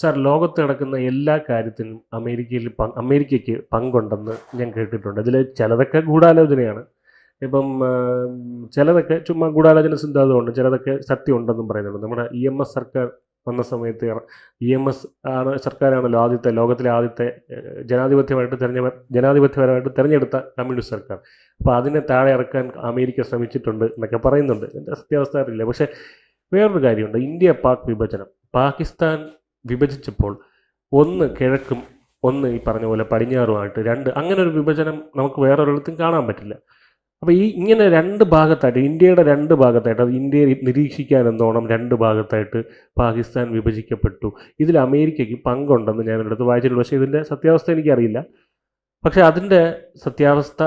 Sir ലോകത്ത് നടക്കുന്ന എല്ലാ കാര്യത്തിനും അമേരിക്കയിൽ അമേരിക്കയ്ക്ക് പങ്കുണ്ടെന്ന് ഞാൻ കേട്ടിട്ടുണ്ട്. അതിൽ ചിലതൊക്കെ ഗൂഢാലോചനയാണ്. ഇപ്പം ചിലതൊക്കെ ചുമ്മാ ഗൂഢാലോചന സിദ്ധാന്തമുണ്ട് ചിലതൊക്കെ സത്യമുണ്ടെന്നും പറയുന്നുണ്ട്. നമ്മുടെ ഇ എം എസ് സർക്കാർ വന്ന സമയത്ത് ഇ എം എസ് ആണ് സർക്കാരാണല്ലോ ആദ്യത്തെ ലോകത്തിലെ ആദ്യത്തെ ജനാധിപത്യമായിട്ട് തെരഞ്ഞെ ജനാധിപത്യപരമായിട്ട് തിരഞ്ഞെടുത്ത കമ്മ്യൂണിസ്റ്റ് സർക്കാർ. അപ്പോൾ അതിനെ താഴെ ഇറക്കാൻ അമേരിക്ക ശ്രമിച്ചിട്ടുണ്ട് എന്നൊക്കെ പറയുന്നുണ്ട്. എന്റെ സത്യാവസ്ഥ അറിയില്ല. പക്ഷേ വേറൊരു കാര്യമുണ്ട്. ഇന്ത്യ പാക് വിഭജനം. പാകിസ്ഥാൻ വിഭജിച്ചപ്പോൾ ഒന്ന് കിഴക്കും ഒന്ന് ഈ പറഞ്ഞ പോലെ പടിഞ്ഞാറുമായിട്ട് രണ്ട് അങ്ങനെ ഒരു വിഭജനം നമുക്ക് വേറൊരിടത്തും കാണാൻ പറ്റില്ല. അപ്പോൾ ഈ ഇങ്ങനെ രണ്ട് ഭാഗത്തായിട്ട് ഇന്ത്യയുടെ രണ്ട് ഭാഗത്തായിട്ട് അത് ഇന്ത്യയെ നിരീക്ഷിക്കാൻ എന്നോണം രണ്ട് ഭാഗത്തായിട്ട് പാകിസ്ഥാൻ വിഭജിക്കപ്പെട്ടു. ഇതിൽ അമേരിക്കയ്ക്ക് പങ്കുണ്ടെന്ന് ഞാൻ എന്റെ അടുത്ത് വായിച്ചിട്ടുണ്ട്. പക്ഷേ ഇതിന്റെ സത്യാവസ്ഥ എനിക്കറിയില്ല. പക്ഷേ അതിന്റെ സത്യാവസ്ഥ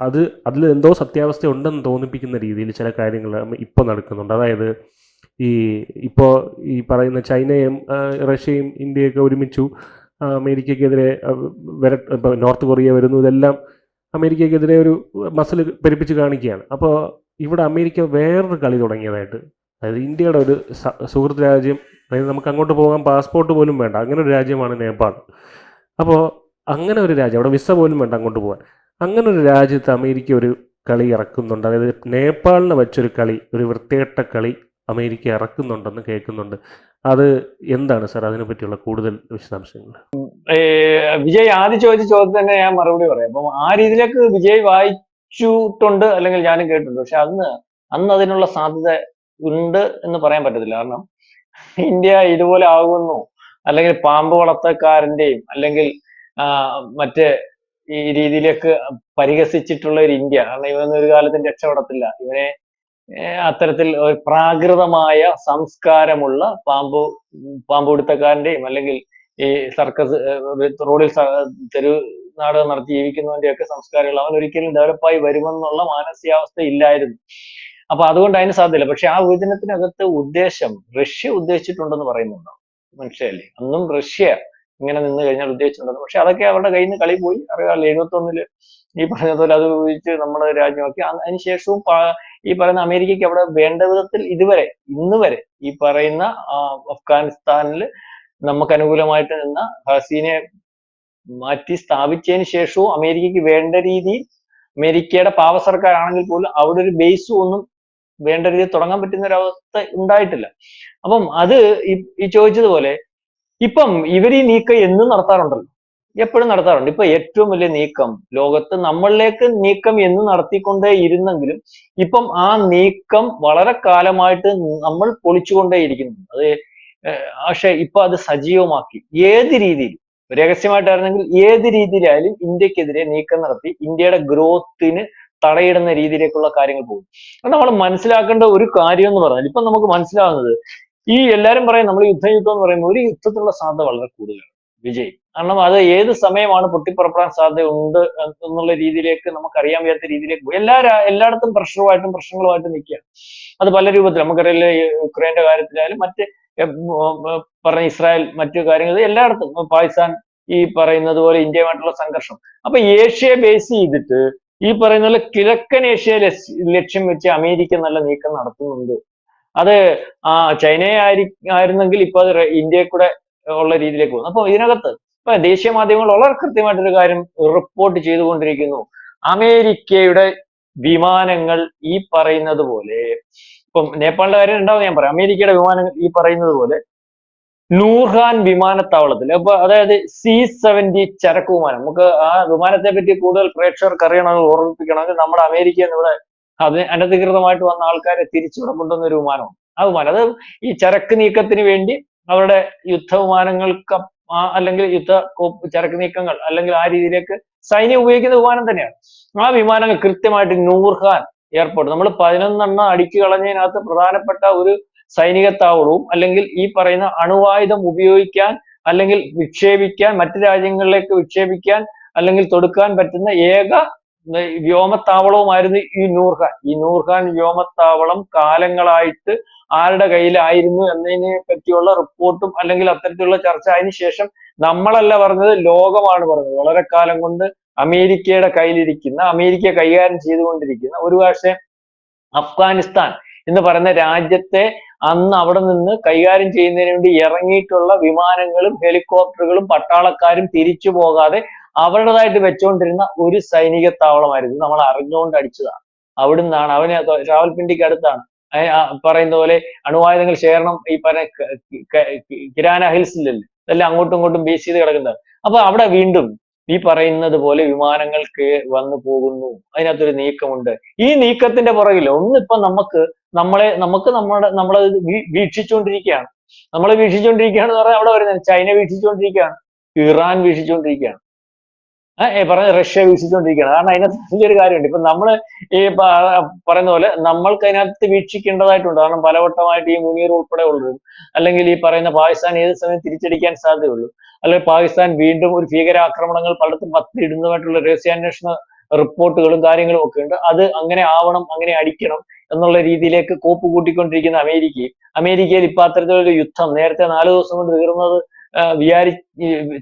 അത് അതിൽ എന്തോ സത്യാവസ്ഥ ഉണ്ടെന്ന് തോന്നിപ്പിക്കുന്ന രീതിയിൽ ചില കാര്യങ്ങൾ ഇപ്പോൾ നടക്കുന്നുണ്ട്. അതായത് ഈ ഇപ്പോൾ ഈ പറയുന്ന ചൈനയും റഷ്യയും ഇന്ത്യയൊക്കെ ഒരുമിച്ചു അമേരിക്കയ്ക്കെതിരെ വര ഇപ്പോൾ നോർത്ത് കൊറിയ വരുന്നു ഇതെല്ലാം അമേരിക്കയ്ക്കെതിരെ ഒരു മസിൽ പെരുപ്പിച്ച് കാണിക്കുകയാണ്. അപ്പോൾ ഇവിടെ അമേരിക്ക വേറൊരു കളി തുടങ്ങിയതായിട്ട്. അതായത് ഇന്ത്യയുടെ ഒരു സുഹൃത്ത് രാജ്യം അതായത് നമുക്ക് അങ്ങോട്ട് പോകാൻ പാസ്പോർട്ട് പോലും വേണ്ട അങ്ങനെ ഒരു രാജ്യമാണ് നേപ്പാൾ. അപ്പോൾ അങ്ങനെ ഒരു രാജ്യം അവിടെ വിസ പോലും വേണ്ട അങ്ങോട്ട് പോകാൻ. അങ്ങനെ ഒരു രാജ്യത്ത് അമേരിക്ക ഒരു കളി ഇറക്കുന്നുണ്ട്. അതായത് നേപ്പാളിനെ വെച്ചൊരു കളി ഒരു വൃത്തികെട്ട കളി അമേരിക്ക ഇറക്കുന്നുണ്ടെന്ന് കേൾക്കുന്നുണ്ട്. അത് എന്താണ് സാർ അതിനെ പറ്റിയുള്ള കൂടുതൽ വിശദാംശങ്ങൾ? വിജയ് ആദ്യം ചോദിച്ച ചോദ്യത്തിന് തന്നെ ഞാൻ മറുപടി പറയാം. അപ്പം ആ രീതിയിലേക്ക് വിജയ് വായിച്ചിട്ടുണ്ട് അല്ലെങ്കിൽ ഞാനും കേട്ടിട്ടുണ്ട്. പക്ഷെ അന്ന് അന്ന് അതിനുള്ള സാധ്യത ഉണ്ട് എന്ന് പറയാൻ പറ്റത്തില്ല. കാരണം ഇന്ത്യ ഇതുപോലെ ആകുന്നു. അല്ലെങ്കിൽ പാമ്പ് വളർത്തക്കാരന്റെയും അല്ലെങ്കിൽ മറ്റേ ഈ രീതിയിലേക്ക് പരിഹസിച്ചിട്ടുള്ള ഒരു ഇന്ത്യ. കാരണം ഇവനൊന്നും ഒരു കാലത്തും രക്ഷപ്പെടത്തില്ല. ഇവനെ അത്തരത്തിൽ ഒരു പ്രാകൃതമായ സംസ്കാരമുള്ള പാമ്പു പാമ്പുപിടുത്തക്കാരന്റെയും അല്ലെങ്കിൽ ഈ സർക്കസ് റോഡിൽ തെരു നാടകം നടത്തി ജീവിക്കുന്നവന്റെ ഒക്കെ സംസ്കാരങ്ങൾ അവൻ ഒരിക്കലും ഡെവലപ്പായി വരുമെന്നുള്ള മാനസികാവസ്ഥ ഇല്ലായിരുന്നു. അപ്പൊ അതുകൊണ്ട് അതിന് സാധ്യതയില്ല. പക്ഷെ ആ വിഭജനത്തിനകത്ത് ഉദ്ദേശം റഷ്യ ഉദ്ദേശിച്ചിട്ടുണ്ടെന്ന് പറയുന്നുണ്ടോ? മനുഷ്യല്ലേ അന്നും റഷ്യ ഇങ്ങനെ നിന്ന് കഴിഞ്ഞാൽ ഉദ്ദേശിച്ചിട്ടുണ്ടെന്ന്. പക്ഷെ അതൊക്കെ അവരുടെ കയ്യിൽ നിന്ന് കളി പോയി. അറിയാമല്ലോ എഴുപത്തി ഒന്നിൽ ഈ പറഞ്ഞതുപോലെ അത് ഉപയോഗിച്ച് നമ്മുടെ രാജ്യമാക്കി അതിനുശേഷവും ഈ പറയുന്ന അമേരിക്കയ്ക്ക് അവിടെ വേണ്ട വിധത്തിൽ ഇതുവരെ ഇന്ന് വരെ ഈ പറയുന്ന അഫ്ഗാനിസ്ഥാനിൽ നമുക്ക് അനുകൂലമായിട്ട് നിന്ന ഹസീനെ മാറ്റി സ്ഥാപിച്ചതിന് ശേഷവും അമേരിക്കയ്ക്ക് വേണ്ട രീതിയിൽ അമേരിക്കയുടെ പാവ സർക്കാരാണെങ്കിൽ പോലും അവിടെ ഒരു ബേസ് ഒന്നും വേണ്ട രീതിയിൽ തുടങ്ങാൻ പറ്റുന്ന ഒരു അവസ്ഥ ഉണ്ടായിട്ടില്ല. അപ്പം അത് ഈ ഈ ചോദിച്ചതുപോലെ ഇപ്പം ഇവർ ഈ നീക്കം എന്നും നടത്താറുണ്ടല്ലോ. എപ്പോഴും നടത്താറുണ്ട്. ഇപ്പൊ ഏറ്റവും വലിയ നീക്കം ലോകത്ത് നമ്മളിലേക്ക് നീക്കം എന്ന് നടത്തിക്കൊണ്ടേ ഇരുന്നെങ്കിലും ഇപ്പം ആ നീക്കം വളരെ കാലമായിട്ട് നമ്മൾ പൊളിച്ചുകൊണ്ടേയിരിക്കുന്നു. അത് പക്ഷെ ഇപ്പൊ അത് സജീവമാക്കി. ഏത് രീതിയിൽ? രഹസ്യമായിട്ടായിരുന്നെങ്കിൽ ഏത് രീതിയിലായാലും ഇന്ത്യക്കെതിരെ നീക്കം നടത്തി ഇന്ത്യയുടെ ഗ്രോത്തിന് തടയിടുന്ന രീതിയിലേക്കുള്ള കാര്യങ്ങൾ പോകും. അത് നമ്മൾ മനസ്സിലാക്കേണ്ട ഒരു കാര്യം എന്ന് പറഞ്ഞാൽ ഇപ്പൊ നമുക്ക് മനസ്സിലാവുന്നത് ഈ എല്ലാരും പറയും നമ്മൾ യുദ്ധം യുദ്ധം എന്ന് പറയുമ്പോൾ ഒരു യുദ്ധത്തിനുള്ള സാധ്യത വളരെ കൂടുതലാണ്. വിജയ്. കാരണം അത് ഏത് സമയമാണ് പൊട്ടിപ്പുറപ്പെടാൻ സാധ്യത ഉണ്ട് എന്നുള്ള രീതിയിലേക്ക് നമുക്ക് അറിയാൻ വയ്യാത്ത രീതിയിലേക്ക് എല്ലാ എല്ലായിടത്തും പ്രഷറുമായിട്ടും പ്രശ്നങ്ങളുമായിട്ടും നിൽക്കുക അത് പല രൂപത്തിൽ നമുക്കറിയില്ല യുക്രൈന്റെ കാര്യത്തിലായാലും മറ്റ് പറഞ്ഞ ഇസ്രായേൽ മറ്റു കാര്യങ്ങൾ എല്ലായിടത്തും. പാകിസ്ഥാൻ ഈ പറയുന്നത് പോലെ ഇന്ത്യയുമായിട്ടുള്ള സംഘർഷം. അപ്പൊ ഏഷ്യയെ ബേസ് ചെയ്തിട്ട് ഈ പറയുന്ന പോലെ കിഴക്കൻ ഏഷ്യയെ ലക്ഷ്യം വെച്ച് അമേരിക്ക നല്ല നീക്കം നടത്തുന്നുണ്ട്. അത് ആ ചൈനയെ ആയിരി ആയിരുന്നെങ്കിൽ ഇപ്പൊ അത് ഇന്ത്യയെ കൂടെ ഉള്ള രീതിയിലേക്ക് പോകുന്നു. അപ്പൊ ഇതിനകത്ത് ഇപ്പൊ ദേശീയ മാധ്യമങ്ങൾ വളരെ കൃത്യമായിട്ടൊരു കാര്യം റിപ്പോർട്ട് ചെയ്തുകൊണ്ടിരിക്കുന്നു. അമേരിക്കയുടെ വിമാനങ്ങൾ ഈ പറയുന്നത് പോലെ ഇപ്പം നേപ്പാളിന്റെ കാര്യം ഉണ്ടാവും ഞാൻ പറയാം. അമേരിക്കയുടെ വിമാനങ്ങൾ ഈ പറയുന്നത് പോലെ നൂർഹാൻ വിമാനത്താവളത്തിൽ അപ്പൊ അതായത് സി സെവന്റി ചരക്ക് വിമാനം. നമുക്ക് ആ വിമാനത്തെ പറ്റി കൂടുതൽ പ്രേക്ഷകർക്ക് അറിയണമെങ്കിൽ ഓർമ്മിപ്പിക്കണമെങ്കിൽ നമ്മുടെ അമേരിക്ക ഇവിടെ അതിന് അനധികൃതമായിട്ട് വന്ന ആൾക്കാരെ തിരിച്ചുവിടെ കൊണ്ടുവന്ന ഒരു വിമാനമാണ്. ആ വിമാനം. അത് ഈ ചരക്ക് നീക്കത്തിന് വേണ്ടി അവരുടെ യുദ്ധവിമാനങ്ങൾക്ക് അല്ലെങ്കിൽ യുദ്ധ ചരക്ക് നീക്കങ്ങൾ അല്ലെങ്കിൽ ആ രീതിയിലേക്ക് സൈന്യം ഉപയോഗിക്കുന്ന വിമാനം തന്നെയാണ്. ആ വിമാനങ്ങൾ കൃത്യമായിട്ട് നൂർഹാൻ എയർപോർട്ട് നമ്മൾ പതിനൊന്നെണ്ണം അടിച്ചു കളഞ്ഞതിനകത്ത് പ്രധാനപ്പെട്ട ഒരു സൈനിക താവളവും അല്ലെങ്കിൽ ഈ പറയുന്ന അണുവായുധം ഉപയോഗിക്കാൻ അല്ലെങ്കിൽ വിക്ഷേപിക്കാൻ മറ്റു രാജ്യങ്ങളിലേക്ക് വിക്ഷേപിക്കാൻ അല്ലെങ്കിൽ തൊടുക്കാൻ പറ്റുന്ന ഏക വ്യോമത്താവളവുമായിരുന്നു ഈ നൂർഖാൻ. ഈ നൂർഖാൻ വ്യോമത്താവളം കാലങ്ങളായിട്ട് ആരുടെ കയ്യിലായിരുന്നു എന്നതിനെ പറ്റിയുള്ള റിപ്പോർട്ടും അല്ലെങ്കിൽ അത്തരത്തിലുള്ള ചർച്ച അതിന് ശേഷം നമ്മളല്ല പറഞ്ഞത് ലോകമാണ് പറഞ്ഞത്. വളരെ കാലം കൊണ്ട് അമേരിക്കയുടെ കയ്യിലിരിക്കുന്ന അമേരിക്ക കൈകാര്യം ചെയ്തുകൊണ്ടിരിക്കുന്ന ഒരു പക്ഷേ അഫ്ഗാനിസ്ഥാൻ എന്ന് പറയുന്ന രാജ്യത്തെ അന്ന് അവിടെ നിന്ന് കൈകാര്യം ചെയ്യുന്നതിന് വേണ്ടി ഇറങ്ങിയിട്ടുള്ള വിമാനങ്ങളും ഹെലികോപ്റ്ററുകളും പട്ടാളക്കാരും തിരിച്ചു പോകാതെ അവരുടേതായിട്ട് വെച്ചുകൊണ്ടിരുന്ന ഒരു സൈനിക താവളമായിരുന്നു. നമ്മൾ അറിഞ്ഞുകൊണ്ട് അടിച്ചതാണ്. അവിടുന്നാണ് അവന് രാവൽപിണ്ടിക്ക് അടുത്താണ്. പറയുന്ന പോലെ അണുവായുധങ്ങൾ ശേഖരണം ഈ പറഞ്ഞ കിരാന ഹിൽസിലല്ലേ ഇതെല്ലാം അങ്ങോട്ടും ഇങ്ങോട്ടും ബേസ് ചെയ്ത് കിടക്കുന്നത്. അപ്പൊ അവിടെ വീണ്ടും ഈ പറയുന്നത് പോലെ വിമാനങ്ങൾക്ക് വന്നു പോകുന്നു. അതിനകത്തൊരു നീക്കമുണ്ട്. ഈ നീക്കത്തിന്റെ പുറകിൽ ഒന്നിപ്പോ നമുക്ക് നമ്മളെ നമുക്ക് നമ്മുടെ നമ്മളെ വീക്ഷിച്ചുകൊണ്ടിരിക്കുകയാണ് നമ്മളെ വീക്ഷിച്ചുകൊണ്ടിരിക്കുകയാണെന്ന് പറഞ്ഞാൽ അവിടെ വരുന്നത് ചൈന വീക്ഷിച്ചുകൊണ്ടിരിക്കുകയാണ് ഇറാൻ വീക്ഷിച്ചുകൊണ്ടിരിക്കുകയാണ് പറഞ്ഞ റഷ്യ വീക്ഷിച്ചുകൊണ്ടിരിക്കുകയാണ്. കാരണം അതിനകത്ത് വലിയൊരു കാര്യമുണ്ട്. ഇപ്പൊ നമ്മൾ ഈ പറയുന്ന പോലെ നമ്മൾക്ക് അതിനകത്ത് വീക്ഷിക്കേണ്ടതായിട്ടുണ്ട്. കാരണം പലവട്ടമായിട്ട് ഈ മുനീർ ഉൾപ്പെടെ ഉള്ളത് അല്ലെങ്കിൽ ഈ പറയുന്ന പാകിസ്ഥാൻ ഏത് സമയം തിരിച്ചടിക്കാൻ സാധ്യതയുള്ളൂ അല്ലെങ്കിൽ പാകിസ്ഥാൻ വീണ്ടും ഒരു ഭീകരാക്രമണങ്ങൾ പലയിടത്തും പത്തിടുന്നതായിട്ടുള്ള രഹസ്യാന്വേഷണ റിപ്പോർട്ടുകളും കാര്യങ്ങളും ഒക്കെ ഉണ്ട്. അത് അങ്ങനെ ആവണം അങ്ങനെ അടിക്കണം എന്നുള്ള രീതിയിലേക്ക് കോപ്പ് കൂട്ടിക്കൊണ്ടിരിക്കുന്ന അമേരിക്കയും അമേരിക്കയിൽ ഇപ്പൊ അത്തരത്തിലൊരു യുദ്ധം നേരത്തെ നാല് ദിവസം കൊണ്ട് തീർന്നത് വിചാരി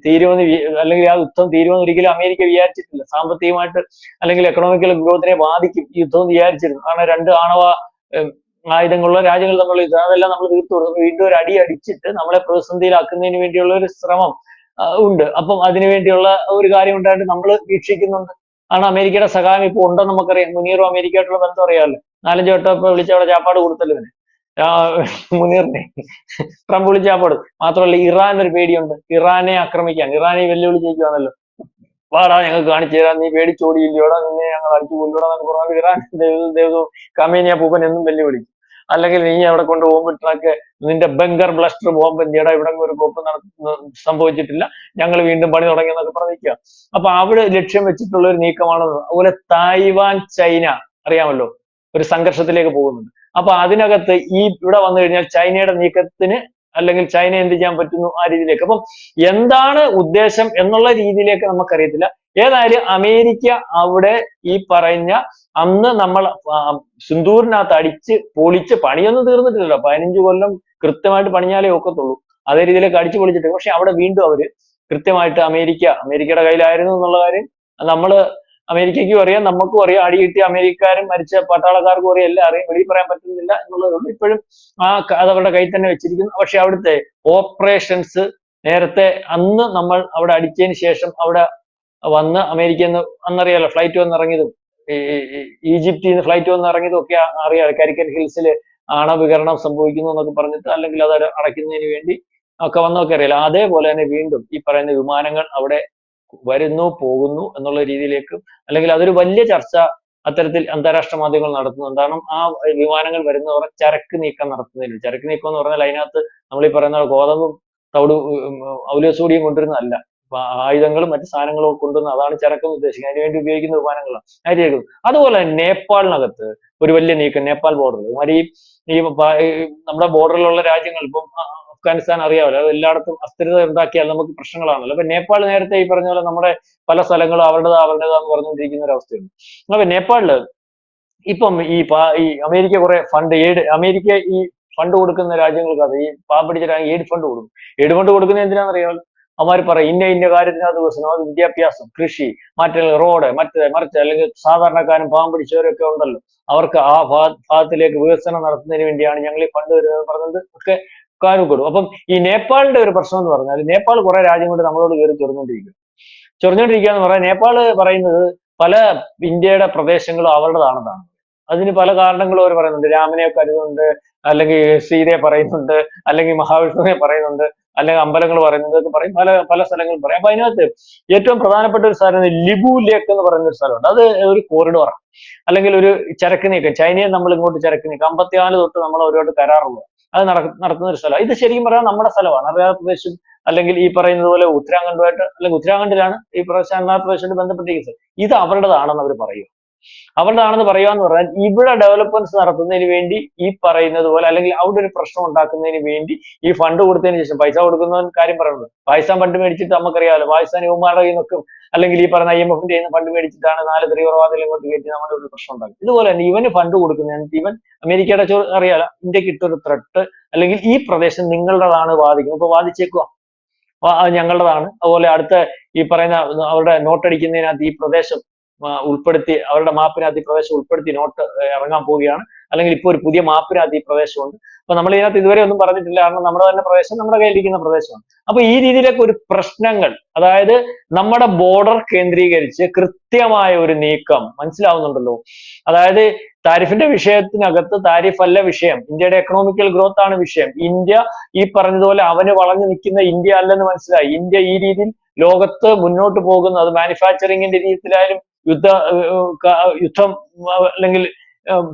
തീരുമെന്ന് അല്ലെങ്കിൽ ആ യുദ്ധം തീരുമെന്ന് ഒരിക്കലും അമേരിക്ക വിചാരിച്ചിട്ടില്ല. സാമ്പത്തികമായിട്ട് അല്ലെങ്കിൽ എക്കണോമിക്കൽ ഗ്രോത്തിനെ ബാധിക്കും യുദ്ധം എന്ന് വിചാരിച്ചിരുന്നു. കാരണം രണ്ട് ആണവ ആയുധങ്ങളുള്ള രാജ്യങ്ങൾ നമ്മൾ യുദ്ധം. അതെല്ലാം നമ്മൾ തീർത്തു കൊടുക്കുന്നു വീണ്ടും ഒരു അടി അടിച്ചിട്ട് നമ്മളെ പ്രതിസന്ധിയിലാക്കുന്നതിന് വേണ്ടിയുള്ള ഒരു ശ്രമം ഉണ്ട്. അപ്പം അതിനു വേണ്ടിയുള്ള ഒരു കാര്യം ഉണ്ടായിട്ട് നമ്മൾ വീക്ഷിക്കുന്നുണ്ട്. ആണ് അമേരിക്കയുടെ സഹായം ഇപ്പോൾ ഉണ്ടോ നമുക്കറിയാം. മുനീറും അമേരിക്കയായിട്ടുള്ള ബന്ധം അറിയാമല്ലോ. നാലഞ്ച് വട്ടം ഇപ്പൊ വിളിച്ച് അവിടെ ചാപ്പാട് കൊടുത്തല്ലോ ഇവന്. മുനീറിനെ. ട്രംപ് വിളിച്ചാൽ മാത്രമല്ല ഇറാൻ ഒരു പേടിയുണ്ട്. ഇറാനെ ആക്രമിക്കാൻ. ഇറാനെ വെല്ലുവിളി ചെയ്യുകയാണല്ലോ വാടാ ഞങ്ങൾ കാണിച്ചു തരാം. നീ പേടിച്ചോടിയില്ലയോടാ നിന്നെ ഞങ്ങൾ അടിച്ചു കൊല്ലോടാ എന്നൊക്കെ ഇറാൻ ദേവസ്വം കമേനിയ പൂപ്പൻ എന്നും വെല്ലുവിളിക്കും. അല്ലെങ്കിൽ നീ അവിടെ കൊണ്ട് ബോംബിട്ടൊക്കെ നിന്റെ ബംഗർ ബ്ലസ്റ്റർ ബോംബ് ഇന്ത്യയുടെ ഇവിടെ ഒരു കോപ്പ് സംഭവിച്ചിട്ടില്ല. ഞങ്ങൾ വീണ്ടും പണി തുടങ്ങി എന്നൊക്കെ പറഞ്ഞിരിക്കുക അപ്പൊ അവിടെ ലക്ഷ്യം വെച്ചിട്ടുള്ള ഒരു നീക്കമാണെന്ന് അതുപോലെ തായ്വാൻ ചൈന അറിയാമല്ലോ? ഒരു സംഘർഷത്തിലേക്ക് പോകുന്നുണ്ട് അപ്പൊ അതിനകത്ത് ഈ ഇവിടെ വന്നു കഴിഞ്ഞാൽ ചൈനയുടെ നീക്കത്തിന് അല്ലെങ്കിൽ ചൈന എന്ത് ചെയ്യാൻ പറ്റുന്നു ആ രീതിയിലേക്ക്. അപ്പം എന്താണ് ഉദ്ദേശം എന്നുള്ള രീതിയിലേക്ക് നമുക്കറിയത്തില്ല. ഏതായാലും അമേരിക്ക അവിടെ ഈ പറഞ്ഞ അന്ന് നമ്മൾ സിന്ദൂരിനകത്ത് അടിച്ച് പൊളിച്ച് പണിയൊന്നും തീർന്നിട്ടില്ലല്ലോ. പതിനഞ്ച് കൊല്ലം കൃത്യമായിട്ട് പണിഞ്ഞാലേ ഒക്കത്തുള്ളൂ. അതേ രീതിയിലേക്ക് അടിച്ചു പൊളിച്ചിട്ട്. പക്ഷെ അവിടെ വീണ്ടും അവർ കൃത്യമായിട്ട് അമേരിക്ക അമേരിക്കയുടെ കയ്യിലായിരുന്നു എന്നുള്ള കാര്യം നമ്മൾ അമേരിക്കയ്ക്കും അറിയാം നമുക്കും അറിയാം. അടി കിട്ടിയ അമേരിക്കക്കാരും മരിച്ച പട്ടാളക്കാർക്കും അറിയാം. എല്ലാം അറിയാം. വെളിയിൽ പറയാൻ പറ്റുന്നില്ല എന്നുള്ളതുകൊണ്ട് ഇപ്പോഴും ആ അത് അവരുടെ കയ്യിൽ തന്നെ വെച്ചിരിക്കുന്നു. പക്ഷെ അവിടുത്തെ ഓപ്പറേഷൻസ് നേരത്തെ അന്ന് നമ്മൾ അവിടെ അടിച്ചതിന് ശേഷം അവിടെ വന്ന് അമേരിക്കയിൽ നിന്ന് അന്നറിയാലോ ഫ്ലൈറ്റ് വന്ന് ഇറങ്ങിയതും ഈ ഈ- ഈ ഈജിപ്തിൽ നിന്ന് ഫ്ലൈറ്റ് വന്ന് ഇറങ്ങിയതും ഒക്കെ അറിയാം കരിക്കൻ ഹിൽസിൽ ആണവികരണം സംഭവിക്കുന്നു എന്നൊക്കെ പറഞ്ഞിട്ട് അല്ലെങ്കിൽ അത് അടയ്ക്കുന്നതിന് വേണ്ടി ഒക്കെ വന്നൊക്കെ അറിയാലോ. അതേപോലെ തന്നെ വീണ്ടും ഈ പറയുന്ന വിമാനങ്ങൾ അവിടെ വരുന്നു പോകുന്നു എന്നുള്ള രീതിയിലേക്ക് അല്ലെങ്കിൽ അതൊരു വലിയ ചർച്ച അത്തരത്തിൽ അന്താരാഷ്ട്ര മാധ്യമങ്ങൾ നടത്തുന്നുണ്ട് കാരണം ആ വിമാനങ്ങൾ വരുന്നവർ ചരക്ക് നീക്കം നടത്തുന്നില്ല ചരക്ക് നീക്കം എന്ന് പറഞ്ഞാൽ അതിനകത്ത് നമ്മൾ ഈ പറയുന്ന ഗോതമ്പും തവിട് ഔലസൂടിയും കൊണ്ടുവരുന്നതല്ല. ആയുധങ്ങളും മറ്റു സാധനങ്ങളും കൊണ്ടുവന്ന് അതാണ് ചരക്കം ഉദ്ദേശിക്കുന്നത്. അതിനുവേണ്ടി ഉപയോഗിക്കുന്ന വിമാനങ്ങളാണ്. അതിലേക്ക് അതുപോലെ നേപ്പാളിനകത്ത് ഒരു വലിയ നീക്കം നേപ്പാൾ ബോർഡറിൽ ഈ നമ്മുടെ ബോർഡറിലുള്ള രാജ്യങ്ങൾ ഇപ്പം അഫ്ഗാനിസ്ഥാൻ അറിയാമല്ലോ. അത് എല്ലായിടത്തും അസ്ഥിരത ഉണ്ടാക്കിയാൽ നമുക്ക് പ്രശ്നങ്ങളാണല്ലോ. അപ്പൊ നേപ്പാൾ നേരത്തെ ഈ പറഞ്ഞ പോലെ നമ്മുടെ പല സ്ഥലങ്ങളും അവരുടേതാ അവരുടേതാന്ന് പറഞ്ഞുകൊണ്ടിരിക്കുന്ന ഒരു അവസ്ഥയുണ്ട്. അപ്പൊ നേപ്പാളിൽ ഇപ്പം ഈ ഈ അമേരിക്ക കുറെ ഫണ്ട് എയ്ഡ് അമേരിക്ക ഈ ഫണ്ട് കൊടുക്കുന്ന രാജ്യങ്ങൾക്ക് അത് ഈ പാവപ്പിടിച്ച രാജ്യം എയ്ഡ് ഫണ്ട് കൊടുക്കും? എയ്ഡ് ഫണ്ട് കൊടുക്കുന്ന കൊടുക്കുന്നത് എന്തിനാണെന്നറിയാമോ അവന്മാർ പറയും ഇന്ന ഇന്ന കാര്യത്തിനകത്ത് ദിവസം അത് വിദ്യാഭ്യാസം കൃഷി മറ്റേ റോഡ് മറ്റേ മറിച്ച് അല്ലെങ്കിൽ സാധാരണക്കാരും പാവം പിടിച്ചവരൊക്കെ ഉണ്ടല്ലോ. അവർക്ക് ആ ഭാഗത്തിലേക്ക് വികസനം നടത്തുന്നതിന് വേണ്ടിയാണ് ഞങ്ങൾ ഈ ഫണ്ട് വരുന്നത് പറഞ്ഞത്. ഒക്കെ കാര്യം അപ്പം ഈ നേപ്പാളിന്റെ ഒരു പ്രശ്നം എന്ന് പറഞ്ഞാൽ നേപ്പാൾ കുറെ രാജ്യം കൊണ്ട് നമ്മളോട് കയറി ചൊറിഞ്ഞുകൊണ്ടിരിക്കും ചൊറിഞ്ഞുകൊണ്ടിരിക്കുക എന്ന് പറഞ്ഞാൽ നേപ്പാൾ പറയുന്നത് പല ഇന്ത്യയുടെ പ്രദേശങ്ങളും അവരുടേതാണെന്നാണ്. അതിന് പല കാരണങ്ങളും അവർ പറയുന്നുണ്ട്. രാമനെ കരുതുന്നുണ്ട് അല്ലെങ്കിൽ സീതയെ പറയുന്നുണ്ട് അല്ലെങ്കിൽ മഹാവിഷ്ണുവിനെ പറയുന്നുണ്ട് അല്ലെങ്കിൽ അമ്പലങ്ങൾ പറയുന്നുണ്ട് എന്ന് പറയും. പല പല സ്ഥലങ്ങളും പറയും. അപ്പൊ അതിനകത്ത് ഏറ്റവും പ്രധാനപ്പെട്ട ഒരു സ്ഥലം ലിബു ലേക്ക് എന്ന് പറയുന്ന ഒരു സ്ഥലമുണ്ട്. അത് ഒരു കോറിഡോറാണ് അല്ലെങ്കിൽ ഒരു ചരക്ക് നീക്കം. ചൈനയെ നമ്മൾ ഇങ്ങോട്ട് ചരക്ക് നീക്കം. അമ്പത്തിനാല് തൊട്ട് നമ്മൾ ഒരുപാട് കരാറുള്ളത് അത് നടക്കുന്ന ഒരു സ്ഥലം. ഇത് ശരിക്കും പറഞ്ഞാൽ നമ്മുടെ സ്ഥലമാണ്. അരുണാചൽ അല്ലെങ്കിൽ ഈ പറയുന്നത് പോലെ ഉത്തരാഖണ്ഡുമായിട്ട് അല്ലെങ്കിൽ ഉത്തരാഖണ്ഡിലാണ് ഈ പ്രദേശം അരുണാചൽ ബന്ധപ്പെട്ടിരിക്കുന്നത്. ഇത് അവരുടേതാണെന്ന് അവർ പറയും അവരുടേതാണെന്ന് പറയുക എന്ന് പറഞ്ഞാൽ ഇവിടെ ഡെവലപ്മെന്റ്സ് നടത്തുന്നതിന് വേണ്ടി ഈ പറയുന്നത് പോലെ അല്ലെങ്കിൽ അവിടെ ഒരു പ്രശ്നം ഉണ്ടാക്കുന്നതിന് വേണ്ടി ഈ ഫണ്ട് കൊടുത്തതിന് ശേഷം പൈസ കൊടുക്കുന്ന കാര്യം പറയുന്നത്. പാകിസ്ഥാൻ ഫണ്ട് മേടിച്ചിട്ട് നമുക്കറിയാമല്ലോ പാകിസ്ഥാൻ യുവമാരുടെ കയ്യിൽ നിന്നൊക്കെ അല്ലെങ്കിൽ ഈ പറഞ്ഞ ഐ എം എഫിന്റെ ഫണ്ട് മേടിച്ചിട്ടാണ് നാല് തീവ്രവാദികൾ ഇങ്ങോട്ട് കയറ്റി നമ്മുടെ ഒരു പ്രശ്നം ഉണ്ടാക്കി. ഇതുപോലെ തന്നെ ഇവന് ഫണ്ട് കൊടുക്കുന്നതിന് ഇവൻ അമേരിക്കയുടെ ചോ അറിയാലോ ഇന്ത്യയ്ക്ക് ഇട്ടൊരു ത്രട്ട് അല്ലെങ്കിൽ ഈ പ്രദേശം നിങ്ങളുടേതാണ് വാദിക്കുന്നത് ഇപ്പൊ വാദിച്ചേക്കുക ഞങ്ങളുടേതാണ്. അതുപോലെ അടുത്ത ഈ പറയുന്ന അവരുടെ നോട്ടടിക്കുന്നതിനകത്ത് ഈ പ്രദേശം ഉൾപ്പെടുത്തി അവരുടെ മാപ്പിനകത്ത് ഈ പ്രദേശം ഉൾപ്പെടുത്തി നോട്ട് ഇറങ്ങാൻ പോവുകയാണ്. അല്ലെങ്കിൽ ഇപ്പോൾ ഒരു പുതിയ മാപ്പിനകത്ത് ഈ പ്രവേശമുണ്ട് അപ്പൊ നമ്മൾ ഇതിനകത്ത് ഇതുവരെ ഒന്നും പറഞ്ഞിട്ടില്ല. കാരണം നമ്മുടെ തന്നെ പ്രദേശം നമ്മുടെ കയ്യിലിരിക്കുന്ന പ്രദേശമാണ്. അപ്പൊ ഈ രീതിയിലൊക്കെ ഒരു പ്രശ്നങ്ങൾ അതായത് നമ്മുടെ ബോർഡർ കേന്ദ്രീകരിച്ച് കൃത്യമായ ഒരു നീക്കം മനസ്സിലാവുന്നുണ്ടല്ലോ? അതായത് താരിഫിന്റെ വിഷയത്തിനകത്ത് താരിഫ് അല്ല വിഷയം. ഇന്ത്യയുടെ എക്കണോമിക്കൽ ഗ്രോത്ത് ആണ് വിഷയം. ഇന്ത്യ ഈ പറഞ്ഞതുപോലെ അവന് വളഞ്ഞു നിൽക്കുന്ന ഇന്ത്യ അല്ലെന്ന് മനസ്സിലായി. ഇന്ത്യ ഈ രീതിയിൽ ലോകത്ത് മുന്നോട്ട് പോകുന്ന. അത് മാനുഫാക്ചറിങ്ങിന്റെ രീതിയിലായാലും യുദ്ധ യുദ്ധം അല്ലെങ്കിൽ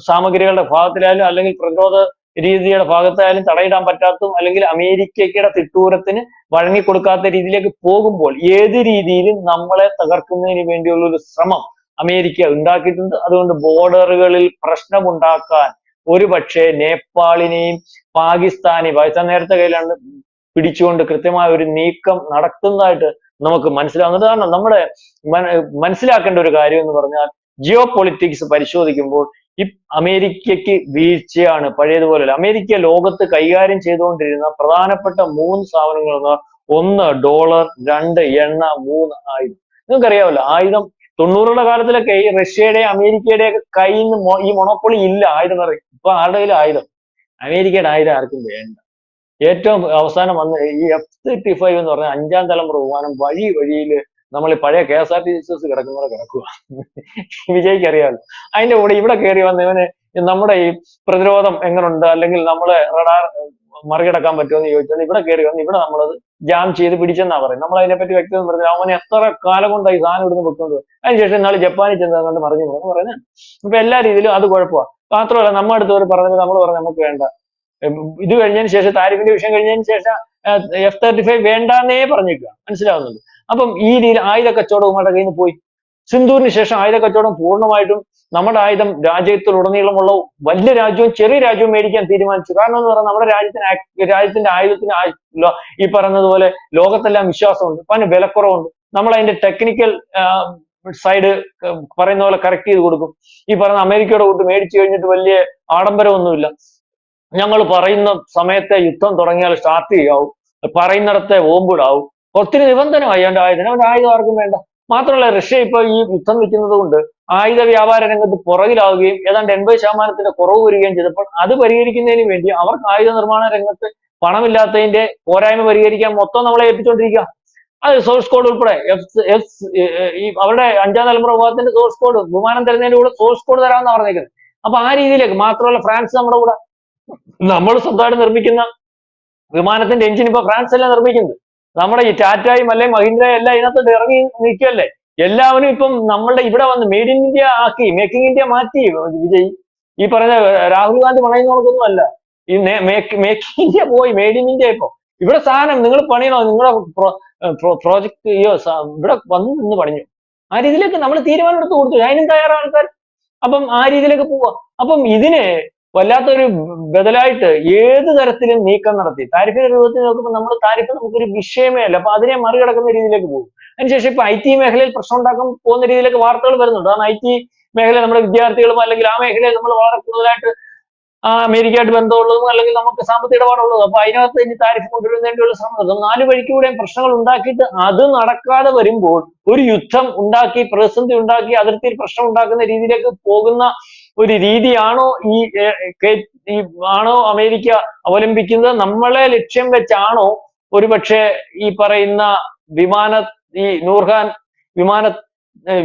സാമഗ്രികളുടെ ഭാഗത്തിലായാലും അല്ലെങ്കിൽ പ്രതിരോധ രീതിയുടെ ഭാഗത്തായാലും തടയിടാൻ പറ്റാത്തതും അല്ലെങ്കിൽ അമേരിക്കയുടെ തിട്ടൂരത്തിന് വഴങ്ങിക്കൊടുക്കാത്ത രീതിയിലേക്ക് പോകുമ്പോൾ ഏത് രീതിയിലും നമ്മളെ തകർക്കുന്നതിന് വേണ്ടിയുള്ള ഒരു ശ്രമം അമേരിക്ക ഉണ്ടാക്കിയിട്ടുണ്ട്. അതുകൊണ്ട് ബോർഡറുകളിൽ പ്രശ്നമുണ്ടാക്കാൻ ഒരു പക്ഷേ നേപ്പാളിനെയും പാകിസ്ഥാനെയും പാകിസ്ഥാൻ നേരത്തെ കയ്യിലാണ് പിടിച്ചുകൊണ്ട് കൃത്യമായ ഒരു നീക്കം നടത്തുന്നതായിട്ട് നമുക്ക് മനസ്സിലാവുന്നത്. കാരണം നമ്മുടെ മനസ്സിലാക്കേണ്ട ഒരു കാര്യം എന്ന് പറഞ്ഞാൽ ജിയോ പൊളിറ്റിക്സ് പരിശോധിക്കുമ്പോൾ ഈ അമേരിക്കയ്ക്ക് വീഴ്ചയാണ് പഴയതുപോലെ അമേരിക്ക ലോകത്ത് കൈകാര്യം ചെയ്തുകൊണ്ടിരുന്ന പ്രധാനപ്പെട്ട മൂന്ന് എന്ന് ഒന്ന് ഡോളർ രണ്ട് എണ്ണ മൂന്ന് ആയുധം. നിങ്ങൾക്കറിയാമല്ലോ ആയുധം തൊണ്ണൂറുകളുടെ കാലത്തിലൊക്കെ ഈ റഷ്യയുടെ അമേരിക്കയുടെ കയ്യിൽ നിന്ന് ഈ മൊണോപ്പൊളി ഇല്ല ആയുധം പറയും ഇപ്പൊ ആരുടെ കയ്യിൽ ആയുധം. അമേരിക്കയുടെ ആയുധം ആർക്കും വേണ്ട. ഏറ്റവും അവസാനം വന്ന് ഈ എഫ് തേർട്ടി ഫൈവ് എന്ന് പറഞ്ഞ അഞ്ചാം തലമുറ വിമാനം വഴി വഴിയിൽ നമ്മൾ ഈ പഴയ K S R T C കിടക്കുന്നവരെ കിടക്കുക വിജയ്ക്ക് അറിയാമല്ലോ അതിന്റെ കൂടെ ഇവിടെ കയറി വന്ന് ഇവന് നമ്മുടെ ഈ പ്രതിരോധം എങ്ങനുണ്ട്? അല്ലെങ്കിൽ നമ്മളെ റഡാർ മറികടക്കാൻ പറ്റുമെന്ന് ചോദിച്ചാൽ ഇവിടെ കയറി വന്ന് ഇവിടെ നമ്മളത് ജാം ചെയ്ത് പിടിച്ചെന്നാ പറയും നമ്മൾ അതിനെപ്പറ്റി വ്യക്തത പറഞ്ഞു അവൻ എത്ര കാലം കൊണ്ടായി സാധനം ഇവിടുന്ന് വെക്കുന്നത് അതിനുശേഷം ഇന്നാൾ ജപ്പാനിൽ ചെന്ന് കണ്ട് മറിഞ്ഞു പോകുന്നു പറയുന്നത് അപ്പൊ എല്ലാ രീതിയിലും അത് കുഴപ്പമാണ് മാത്രമല്ല നമ്മുടെ അടുത്ത് ഒരു പറഞ്ഞത് നമ്മൾ പറഞ്ഞു നമുക്ക് വേണ്ട. ഇത് കഴിഞ്ഞതിന് ശേഷം താരിഫിന്റെ വിഷയം കഴിഞ്ഞതിന് ശേഷം എഫ് തേർട്ടി ഫൈവ് വേണ്ടാന്നേ പറഞ്ഞേക്കുക മനസ്സിലാവുന്നുണ്ട്? അപ്പം ഈ രീതിയിൽ ആയുധ കച്ചവടവുമായിട്ട് കയ്യിൽ നിന്ന് പോയി. സിന്ധൂരിന് ശേഷം ആയുധ കച്ചവടം പൂർണമായിട്ടും നമ്മുടെ ആയുധം രാജ്യത്തിലുടനീളമുള്ള വലിയ രാജ്യവും ചെറിയ രാജ്യവും മേടിക്കാൻ തീരുമാനിച്ചു. കാരണം എന്ന് പറഞ്ഞാൽ നമ്മുടെ രാജ്യത്തിന് രാജ്യത്തിന്റെ ആയുധത്തിന് ഈ പറഞ്ഞതുപോലെ ലോകത്തെല്ലാം വിശ്വാസമുണ്ട്. അപ്പൊ അതിന് വിലക്കുറവുണ്ട്. നമ്മൾ അതിന്റെ ടെക്നിക്കൽ സൈഡ് പറയുന്ന പോലെ കറക്റ്റ് ചെയ്ത് കൊടുക്കും. ഈ പറഞ്ഞ അമേരിക്കയുടെ കൂട്ട് മേടിച്ചു കഴിഞ്ഞിട്ട് വലിയ ആഡംബരമൊന്നുമില്ല. ഞങ്ങൾ പറയുന്ന സമയത്തെ യുദ്ധം തുടങ്ങിയാൽ സ്റ്റാർട്ട് ചെയ്യാവും. പറയുന്നിടത്തെ ഓമ്പിടാവും. ഒത്തിരി നിബന്ധന അതിന്റെ ആയുധം ആർക്കും വേണ്ട. മാത്രമല്ല റഷ്യ ഇപ്പൊ ഈ യുദ്ധം നിൽക്കുന്നത് കൊണ്ട് ആയുധ വ്യാപാര രംഗത്ത് പുറകിലാവുകയും ഏതാണ്ട് എൺപത് ശതമാനത്തിന്റെ കുറവ് വരികയും ചെയ്തപ്പോൾ അത് പരിഹരിക്കുന്നതിന് വേണ്ടി അവർക്ക് ആയുധ നിർമ്മാണ രംഗത്ത് പണമില്ലാത്തതിന്റെ പോരായ്മ പരിഹരിക്കാൻ മൊത്തം നമ്മളെ ഏൽപ്പിച്ചുകൊണ്ടിരിക്കുക അത് സോഴ്സ് കോഡ് ഉൾപ്പെടെ. എഫ് എഫ് ഈ അവരുടെ അഞ്ചാം തലമുറ വിഭാഗത്തിന്റെ സോഴ്സ് കോഡ് വിമാനം തരുന്നതിന്റെ കൂടെ സോഴ്സ് കോഡ് തരാമെന്നാണ് പറഞ്ഞേക്കുന്നത്. അപ്പൊ ആ രീതിയിലേക്ക് മാത്രമല്ല ഫ്രാൻസ് നമ്മുടെ കൂടെ. നമ്മൾ സ്വന്തമായിട്ട് നിർമ്മിക്കുന്ന വിമാനത്തിന്റെ എഞ്ചിൻ ഇപ്പൊ ഫ്രാൻസ് അല്ല നിർമ്മിക്കുന്നത്. നമ്മുടെ ഈ ടാറ്റയും അല്ലെ മഹീന്ദ്രയും എല്ലാം ഇതിനകത്ത് ഇറങ്ങി നിൽക്കുകയല്ലേ എല്ലാവരും ഇപ്പം നമ്മളുടെ ഇവിടെ വന്ന് മെയ്ഡ് ഇൻ ഇന്ത്യ ആക്കി മേക്കിംഗ് ഇന്ത്യ മാറ്റി. വിജയ് ഈ പറഞ്ഞ രാഹുൽ ഗാന്ധി പണയുന്ന കണക്കൊന്നും അല്ല. ഈ മേക്കിംഗ് ഇന്ത്യ പോയി മെയ്ഡ് ഇൻ ഇന്ത്യ ഇപ്പൊ. ഇവിടെ സാധനം നിങ്ങൾ പണിയണോ? നിങ്ങളുടെ പ്രോജക്ട് അയ്യോ ഇവിടെ വന്ന് നിന്ന് പണിഞ്ഞു. ആ രീതിയിലേക്ക് നമ്മൾ തീരുമാനം എടുത്ത് കൊടുത്തു. അതിനും തയ്യാറാണ് ആൾക്കാർ. അപ്പം ആ രീതിയിലേക്ക് പോവാ. അപ്പം ഇതിന് വല്ലാത്തൊരു ബദലായിട്ട് ഏത് തരത്തിലും നീക്കം നടത്തി. താരിഫിന്റെ രൂപത്തിൽ നോക്കുമ്പോൾ നമ്മൾ താരിഫ് നമുക്കൊരു വിഷയമേ അല്ല. അപ്പൊ അതിനെ മറികടക്കുന്ന രീതിയിലേക്ക് പോകും. അതിനുശേഷം ഇപ്പൊ ഐ ടി മേഖലയിൽ പ്രശ്നം ഉണ്ടാക്കാൻ പോകുന്ന രീതിയിലേക്ക് വാർത്തകൾ വരുന്നുണ്ട്. കാരണം ഐ ടി മേഖല നമ്മുടെ വിദ്യാർത്ഥികളും അല്ലെങ്കിൽ ആ മേഖലയിൽ നമ്മൾ വളരെ കൂടുതലായിട്ട് അമേരിക്കയായിട്ട് ബന്ധമുള്ളതും അല്ലെങ്കിൽ നമുക്ക് സാമ്പത്തിക ഇടപാടുള്ളതും. അപ്പൊ അതിനകത്ത് ഇനി താരിഫ് കൊണ്ടുവരുന്നതിനുള്ള നടത്തും നാല് വഴിക്കൂടെയും പ്രശ്നങ്ങൾ ഉണ്ടാക്കിയിട്ട് അത് നടക്കാതെ വരുമ്പോൾ ഒരു യുദ്ധം ഉണ്ടാക്കി പ്രതിസന്ധി ഉണ്ടാക്കി അതിർത്തിയിൽ പ്രശ്നം ഉണ്ടാക്കുന്ന രീതിയിലേക്ക് പോകുന്ന ഒരു രീതിയാണോ ഈ ആണോ അമേരിക്ക അവലംബിക്കുന്നത്? നമ്മളെ ലക്ഷ്യം വെച്ചാണോ ഒരുപക്ഷെ ഈ പറയുന്ന വിമാന ഈ നൂർഖാൻ വിമാന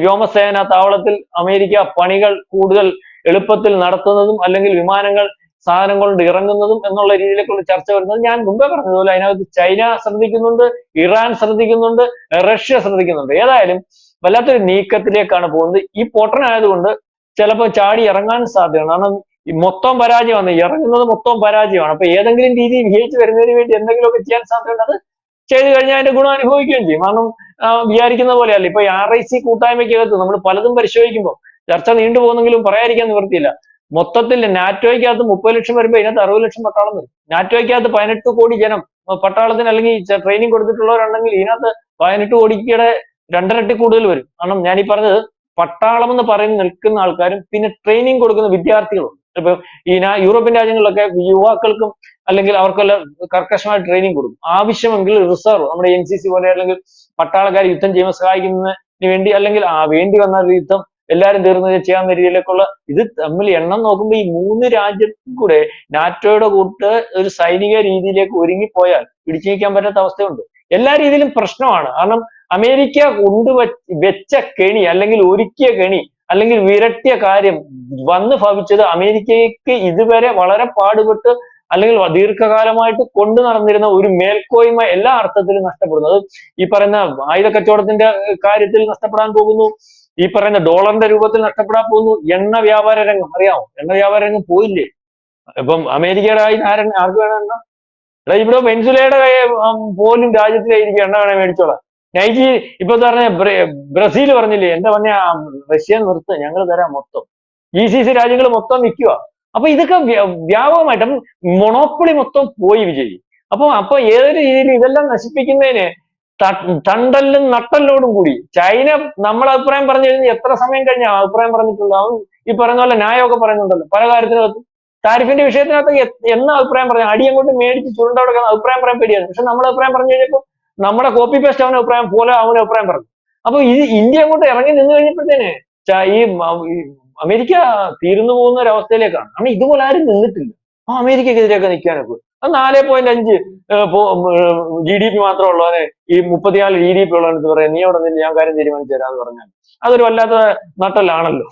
വ്യോമസേന താവളത്തിൽ അമേരിക്ക പണികൾ കൂടുതൽ എളുപ്പത്തിൽ നടത്തുന്നതും അല്ലെങ്കിൽ വിമാനങ്ങൾ സാധനം കൊണ്ട് ഇറങ്ങുന്നതും എന്നുള്ള രീതിയിലേക്കുള്ള ചർച്ച വരുന്നത് ഞാൻ മുമ്പേ പറഞ്ഞതുപോലെ അതിനകത്ത് ചൈന ശ്രദ്ധിക്കുന്നുണ്ട് ഇറാൻ ശ്രദ്ധിക്കുന്നുണ്ട് റഷ്യ ശ്രദ്ധിക്കുന്നുണ്ട്. ഏതായാലും വല്ലാത്തൊരു നീക്കത്തിലേക്കാണ് പോകുന്നത്. ഈ പൊട്ടനായതുകൊണ്ട് ചിലപ്പോൾ ചാടി ഇറങ്ങാൻ സാധ്യതയാണ് കാരണം മൊത്തം പരാജയമാണ്. ഇറങ്ങുന്നത് മൊത്തം പരാജയമാണ്. അപ്പൊ ഏതെങ്കിലും രീതിയിൽ വിജയിച്ച് വരുന്നതിന് വേണ്ടി എന്തെങ്കിലുമൊക്കെ ചെയ്യാൻ സാധ്യതയുണ്ട്. അത് ചെയ്തു കഴിഞ്ഞാൽ അതിന്റെ ഗുണം അനുഭവിക്കുകയും ചെയ്യും. കാരണം വിചാരിക്കുന്ന പോലെയല്ല. ഇപ്പൊ ആർ ഐ സി കൂട്ടായ്മയ്ക്കകത്ത് നമ്മൾ പലതും പരിശോധിക്കുമ്പോൾ ചർച്ച നീണ്ടുപോകുന്നെങ്കിലും പറയാതിരിക്കാൻ നിവൃത്തിയില്ല. മൊത്തത്തിൽ നാറ്റോയ്ക്കകത്ത് മുപ്പത് ലക്ഷം വരുമ്പോൾ ഇതിനകത്ത് അറുപത് ലക്ഷം പട്ടാളം വരും. നാറ്റോയ്ക്കകത്ത് പതിനെട്ട് കോടി ജനം പട്ടാളത്തിന് അല്ലെങ്കിൽ ട്രെയിനിങ് കൊടുത്തിട്ടുള്ളവരുണ്ടെങ്കിൽ ഇതിനകത്ത് പതിനെട്ട് കോടിയുടെ രണ്ടരട്ടി കൂടുതൽ വരും. കാരണം ഞാൻ ഈ പറഞ്ഞത് പട്ടാളം എന്ന് പറയുന്ന നിൽക്കുന്ന ആൾക്കാരും പിന്നെ ട്രെയിനിങ് കൊടുക്കുന്ന വിദ്യാർത്ഥികളും ഇപ്പൊ ഈ യൂറോപ്യൻ രാജ്യങ്ങളിലൊക്കെ യുവാക്കൾക്കും അല്ലെങ്കിൽ അവർക്കെല്ലാം കർക്കശമായ ട്രെയിനിങ് കൊടുക്കും. ആവശ്യമെങ്കിൽ റിസർവ് നമ്മുടെ എൻ സി സി പോലെ അല്ലെങ്കിൽ പട്ടാളക്കാർ യുദ്ധം ചെയ്യുമ്പോൾ സഹായിക്കുന്നതിന് വേണ്ടി അല്ലെങ്കിൽ ആ വേണ്ടി വന്ന യുദ്ധം എല്ലാവരും തീർന്നു ചെയ്യാവുന്ന രീതിയിലേക്കുള്ള ഇത് തമ്മിൽ എണ്ണം നോക്കുമ്പോൾ ഈ മൂന്ന് രാജ്യത്തും കൂടെ നാറ്റോയുടെ കൂട്ട് ഒരു സൈനിക രീതിയിലേക്ക് ഒരുങ്ങിപ്പോയാൽ പിടിച്ചു നിൽക്കാൻ പറ്റാത്ത അവസ്ഥയുണ്ട്. എല്ലാ രീതിയിലും പ്രശ്നമാണ്. കാരണം അമേരിക്ക കൊണ്ടുവ വെച്ച കെണി അല്ലെങ്കിൽ ഒരുക്കിയ കെണി അല്ലെങ്കിൽ വിരട്ടിയ കാര്യം വന്നു ഭവിച്ചത് അമേരിക്കയ്ക്ക് ഇതുവരെ വളരെ പാടുപെട്ട് അല്ലെങ്കിൽ ദീർഘകാലമായിട്ട് കൊണ്ടു നടന്നിരുന്ന ഒരു മേൽക്കോയ്മ എല്ലാ അർത്ഥത്തിലും നഷ്ടപ്പെടുന്നത് ഈ പറയുന്ന ആയുധ കച്ചവടത്തിന്റെ കാര്യത്തിൽ നഷ്ടപ്പെടാൻ പോകുന്നു. ഈ പറയുന്ന ഡോളറിന്റെ രൂപത്തിൽ നഷ്ടപ്പെടാൻ പോകുന്നു. എണ്ണ വ്യാപാര രംഗം അറിയാമോ എണ്ണ വ്യാപാര രംഗം പോയില്ലേ? ഇപ്പം അമേരിക്കയുടെ ആയി ആരും ആർക്ക് വേണം എണ്ണ ഇവിടെ വെൻസുലയുടെ പോലും രാജ്യത്തിലായിരിക്കും എണ്ണ വേണേ മേടിച്ചോളാം നൈജി ഇപ്പൊ പറഞ്ഞ ബ്ര- ബ്രസീൽ പറഞ്ഞില്ലേ എന്താ പറഞ്ഞ റഷ്യ നിർത്ത് ഞങ്ങൾ തരാം മൊത്തം. ഇ സി സി രാജ്യങ്ങൾ മൊത്തം നിൽക്കുക അപ്പൊ ഇതൊക്കെ വ്യ- വ്യാപകമായിട്ട് മൊണോപ്പൊളി മൊത്തം പോയി വിജയി. അപ്പൊ അപ്പൊ ഏതൊരു രീതിയിൽ ഇതെല്ലാം നശിപ്പിക്കുന്നതിന് തണ്ടല്ലും നട്ടല്ലോടും കൂടി. ചൈന നമ്മൾ അഭിപ്രായം പറഞ്ഞു കഴിഞ്ഞാൽ എത്ര സമയം കഴിഞ്ഞാൽ അഭിപ്രായം പറഞ്ഞിട്ടുള്ളൂ. അവൻ ഈ പറയുന്ന പോലെ ന്യായമൊക്കെ പറയുന്നുണ്ടല്ലോ. പല കാര്യത്തിനകത്ത്. താരിഫിന്റെ വിഷയത്തിനകത്ത് എന്ന അഭിപ്രായം പറഞ്ഞു? അടി അങ്ങോട്ട് മേടിച്ച് ചുരുണ്ട അഭിപ്രായം പറയാൻ പേടിയാണ്. പക്ഷെ നമ്മൾ അഭിപ്രായം പറഞ്ഞു കഴിഞ്ഞപ്പോൾ നമ്മുടെ കോപ്പി പേസ്റ്റ് അവന്റെ അഭിപ്രായം പോലെ അവന്റെ അഭിപ്രായം പറഞ്ഞു. അപ്പൊ ഈ ഇന്ത്യ അങ്ങോട്ട് ഇറങ്ങി നിന്ന് കഴിഞ്ഞപ്പോഴത്തേനെ ഈ അമേരിക്ക തീർന്നു പോകുന്ന ഒരു അവസ്ഥയിലേക്കാണ്. കാരണം ഇതുപോലെ ആരും നിന്നിട്ടില്ല. ആ അമേരിക്കക്കെതിരെയൊക്കെ നിൽക്കാനൊക്കെ. അത് നാല് പോയിന്റ് അഞ്ച് ജി ഡി പി മാത്രമുള്ളവനെ ഈ മുപ്പത്തിനാല് ജി ഡി പി ഉള്ളവനത്ത് പറയാം നീ അവിടെ നിന്ന് ഞാൻ കാര്യം തീരുമാനിച്ചു തരാന്ന് പറഞ്ഞാൽ അതൊരു വല്ലാത്ത നട്ടലാണല്ലോ.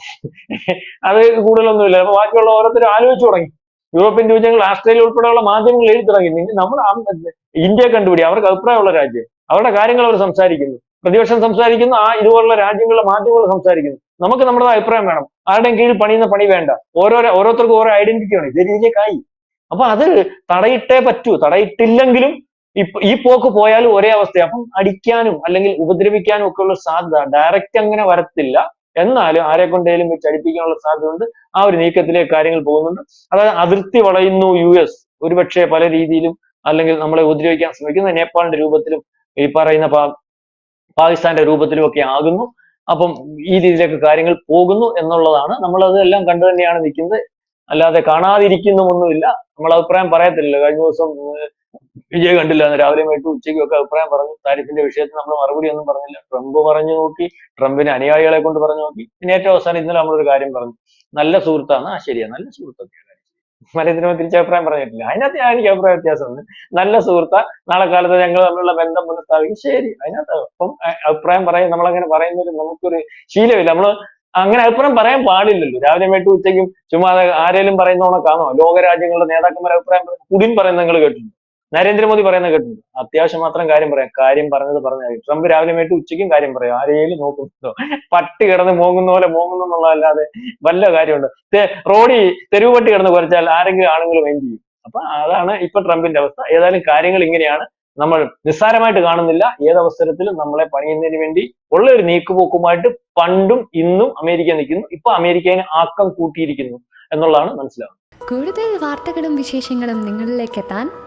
അത് കൂടുതലൊന്നുമില്ല. ബാക്കിയുള്ള ഓരോരുത്തരും ആലോചിച്ചു തുടങ്ങി. യൂറോപ്യൻ രാജ്യങ്ങൾ ആസ്ട്രേലിയ ഉൾപ്പെടെയുള്ള മാധ്യമങ്ങൾ എഴുതി തുടങ്ങി. നമ്മൾ ഇന്ത്യ കണ്ടുപിടി. അവർക്ക് അഭിപ്രായമുള്ള രാജ്യം. അവരുടെ കാര്യങ്ങൾ അവർ സംസാരിക്കുന്നു. പ്രതിപക്ഷം സംസാരിക്കുന്നു. ആ ഇതുപോലുള്ള രാജ്യങ്ങളിലെ മാധ്യമങ്ങൾ സംസാരിക്കുന്നു. നമുക്ക് നമ്മുടെ അഭിപ്രായം വേണം. ആരുടെയും കീഴിൽ പണിയുന്ന പണി വേണ്ട. ഓരോ ഓരോരുത്തർക്കും ഓരോ ഐഡന്റിറ്റി ആണ് ഇതിലേക്കായി അപ്പൊ അത് തടയിട്ടേ പറ്റൂ. തടയിട്ടില്ലെങ്കിലും ഈ പോക്ക് പോയാലും ഒരേ അവസ്ഥയാണ് അപ്പം അടിക്കാനും അല്ലെങ്കിൽ ഉപദ്രവിക്കാനും ഒക്കെ ഉള്ള സാധ്യത. ഡയറക്റ്റ് അങ്ങനെ വരത്തില്ല. എന്നാലും ആരെ കൊണ്ടേലും വെച്ച് അടിപ്പിക്കാനുള്ള സാധ്യതയുണ്ട്. ആ ഒരു നീക്കത്തിലേക്ക് കാര്യങ്ങൾ പോകുന്നുണ്ട്. അതായത് അതിർത്തി വളയുന്നു യു എസ്. ഒരുപക്ഷെ പല രീതിയിലും അല്ലെങ്കിൽ നമ്മളെ ഉപദ്രവിക്കാൻ ശ്രമിക്കുന്ന നേപ്പാളിന്റെ രൂപത്തിലും ഈ പറയുന്ന പാകിസ്ഥാന്റെ രൂപത്തിലും ഒക്കെ ആകുന്നു. അപ്പം ഈ രീതിയിലേക്ക് കാര്യങ്ങൾ പോകുന്നു എന്നുള്ളതാണ്. നമ്മൾ അതെല്ലാം കണ്ടു തന്നെയാണ് നിൽക്കുന്നത്. അല്ലാതെ കാണാതിരിക്കുന്നൊന്നുമില്ല. നമ്മൾ അഭിപ്രായം പറയത്തില്ലല്ലോ. കഴിഞ്ഞ ദിവസം വിജയ് കണ്ടില്ല. എന്ന് രാവിലെ വൈകിട്ട് ഉച്ചയ്ക്കും ഒക്കെ അഭിപ്രായം പറഞ്ഞു. താരിഫിന്റെ വിഷയത്തിൽ നമ്മൾ മറുപടി ഒന്നും പറഞ്ഞില്ല. ട്രംപ് പറഞ്ഞു നോക്കി. ട്രംപിന് അനുയായികളെ കൊണ്ട് പറഞ്ഞു നോക്കി. പിന്നെ ഏറ്റവും അവസാനം ഇന്നലെ നമ്മളൊരു കാര്യം പറഞ്ഞു. നല്ല സുഹൃത്താണ് ആ ശരിയാ. നല്ല സുഹൃത്തൊക്കെയാണ് മലയത്തിന് തിരിച്ച് അഭിപ്രായം പറഞ്ഞിട്ടില്ല. അതിനകത്ത് ഞാൻ എനിക്ക് അഭിപ്രായ വ്യത്യാസമുണ്ട്. നല്ല സുഹൃത്ത. നാളെ കാലത്ത് ഞങ്ങൾ തമ്മിലുള്ള ബന്ധം പുനഃസ്ഥാപിക്കും ശരി. അതിനകത്ത് അപ്പം അഭിപ്രായം പറയാൻ നമ്മളങ്ങനെ പറയുന്നൊരു നമുക്കൊരു ശീലമില്ല. നമ്മൾ അങ്ങനെ അഭിപ്രായം പറയാൻ പാടില്ലല്ലോ. രാവിലെ മേട്ട് ഉച്ചയ്ക്കും ചുമ്മാ ആരേലും പറയുന്നോണക്കാണോ ലോകരാജ്യങ്ങളുടെ നേതാക്കന്മാർ അഭിപ്രായം പറയും പുടിൻ പറയുന്നത് നിങ്ങൾ കേട്ടിട്ടുണ്ട്? നരേന്ദ്രമോദി പറയുന്ന കേട്ടിട്ടുണ്ട്. അത്യാവശ്യം മാത്രം കാര്യം പറയാം. കാര്യം പറഞ്ഞത് പറഞ്ഞാൽ ട്രംപ് രാവിലെ മേട്ട് ഉച്ചയ്ക്കും കാര്യം പറയാം. ആരെയും നോക്കുന്നുണ്ടോ? പട്ടി കിടന്ന് മോങ്ങുന്ന പോലെ മോങ്ങുന്നു എന്നുള്ളതല്ലാതെ വല്ല കാര്യമുണ്ട്? റോഡി തെരുവ് പട്ടി കിടന്ന് കുറച്ചാൽ ആരെങ്കിലും ആണെങ്കിലും എന്ത് ചെയ്യും? അപ്പൊ അതാണ് ഇപ്പൊ ട്രംപിന്റെ അവസ്ഥ. ഏതായാലും കാര്യങ്ങൾ ഇങ്ങനെയാണ്. നമ്മൾ നിസ്സാരമായിട്ട് കാണുന്നില്ല. ഏതവസരത്തിലും നമ്മളെ പണിയുന്നതിന് വേണ്ടി ഉള്ള ഒരു നീക്കുപോക്കുമായിട്ട് പണ്ടും ഇന്നും അമേരിക്ക നിൽക്കുന്നു. ഇപ്പൊ അമേരിക്കയിന് ആക്കം കൂട്ടിയിരിക്കുന്നു എന്നുള്ളതാണ് മനസ്സിലാവുന്നത്. കൂടുതൽ വാർത്തകളും വിശേഷങ്ങളും നിങ്ങളിലേക്ക് എത്താൻ